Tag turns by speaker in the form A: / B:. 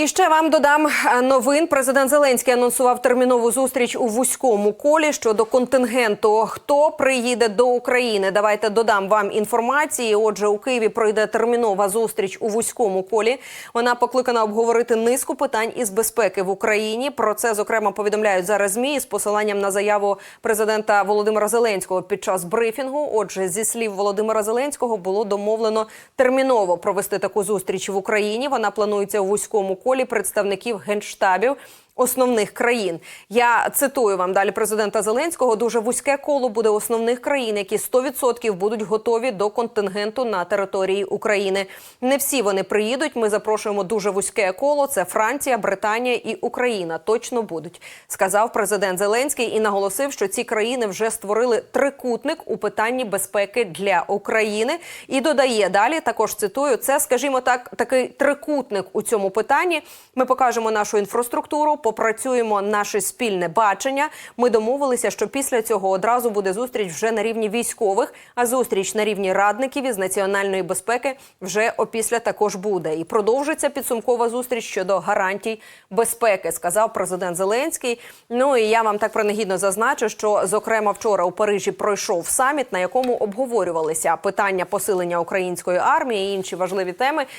A: І ще вам додам е, новин. Президент Зеленський анонсував термінову зустріч у вузькому колі щодо контингенту. Хто приїде до України? Давайте додам вам інформації. Отже, у Києві пройде термінова зустріч у вузькому колі. Вона покликана обговорити низку питань із безпеки в Україні. Про це зокрема повідомляють зараз змі з посиланням на заяву президента Володимира Зеленського під час брифінгу. Отже, зі слів Володимира Зеленського було домовлено терміново провести таку зустріч в Україні. Вона планується у вузькому колі представників генштабів. Основних країн я цитую вам далі президента Зеленського. Дуже вузьке коло буде основних країн, які 100% будуть готові до контингенту на території України. Не всі вони приїдуть. Ми запрошуємо дуже вузьке коло. Це Франція, Британія і Україна. Точно будуть, сказав президент Зеленський і наголосив, що ці країни вже створили трикутник у питанні безпеки для України. І додає далі. Також цитую це, скажімо так, такий трикутник у цьому питанні. Ми покажемо нашу інфраструктуру, попрацюємо наше спільне бачення. Ми домовилися, що після цього одразу буде зустріч вже на рівні військових, а зустріч на рівні радників із національної безпеки вже опісля також буде. І продовжиться підсумкова зустріч щодо гарантій безпеки, сказав президент Зеленський. Ну і я вам так принагідно зазначу, що зокрема вчора у Парижі пройшов саміт, на якому обговорювалися питання посилення української армії і інші важливі теми.